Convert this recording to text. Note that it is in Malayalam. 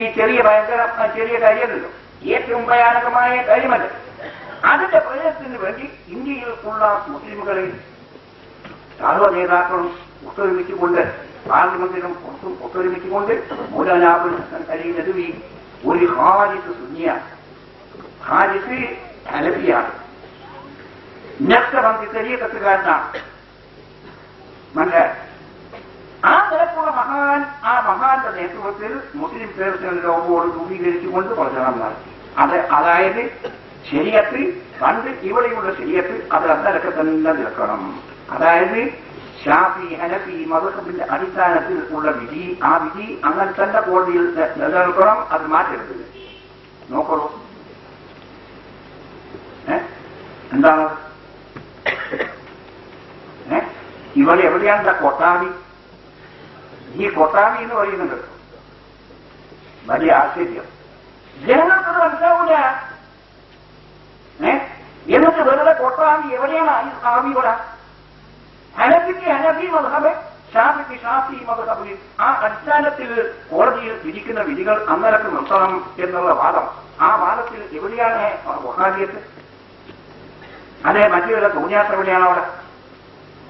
ഈ ചെറിയ ഭയങ്കര ചെറിയ കാര്യമല്ലോ ഏറ്റവും ഭയാനകമായ കാര്യമല്ല അതിന്റെ പ്രയോജനത്തിന് വേണ്ടി ഇന്ത്യയിൽ ഉള്ള മുസ്ലിമുകളെ സർവ നേതാക്കളും ഒത്തൊരുമിച്ചുകൊണ്ട് പാർലമെന്റിലും പുറത്തും ഒത്തൊരുമിച്ചുകൊണ്ട് മൗലാനാബുൽ അലി നദുവി ഒരു ഹാരിസ് സുന്നിയ. ഹാരിസ് ഹലഫിയാണ് നഷ്ടബന്ധി ശരീരത്തുകാരനാണ്. മനസ്സിലായി ആ മഹാന്റെ നേതൃത്വത്തിൽ മുസ്ലിം പേർസണൽ ലോകോട് രൂപീകരിച്ചുകൊണ്ട് പ്രചരണം നടത്തി. അത് അതായത് ശരിയത്ത് പണ്ട് ഇവിടെയുള്ള ശരിയത്ത് അത് അന്നലൊക്കെ തന്നെ നിൽക്കണം അതായത് ഷാഫി ഹനഫി മതത്തിന്റെ അടിസ്ഥാനത്തിൽ ഉള്ള വിധി ആ വിധി അങ്ങനെ തന്നെ കോടതിയിൽ നിലനിൽക്കണം അത് മാറ്റരുത്. നോക്കണം എന്താണ്? ഇവിടെ എവിടെയാണ്? കൊട്ടാവി. ഈ കൊട്ടാവി എന്ന് പറയുന്നുണ്ട്. വലിയ ആശ്ചര്യം. ജനങ്ങൾക്കത് മനസ്സിലാവൂല. എന്നിട്ട് വെറുതെ കൊട്ടാവി എവിടെയാണ്? ഈ ഇവിടെ. ഹനഫിക്ക് ഹനഫി മധബ് ഷാഫിക്ക് ഷാഫി മധബ് ആ അടിസ്ഥാനത്തിൽ കോടതിയിൽ വിധിക്കുന്ന വിധികൾ അന്നരക്ക് നിർത്തണം എന്നുള്ള വാദം. ആ വാദത്തിൽ എവിടെയാണ് വഹാബിയത്ത് അതെ മറ്റു തോന്നിയാത്ര എവിടെയാണ് അവിടെ?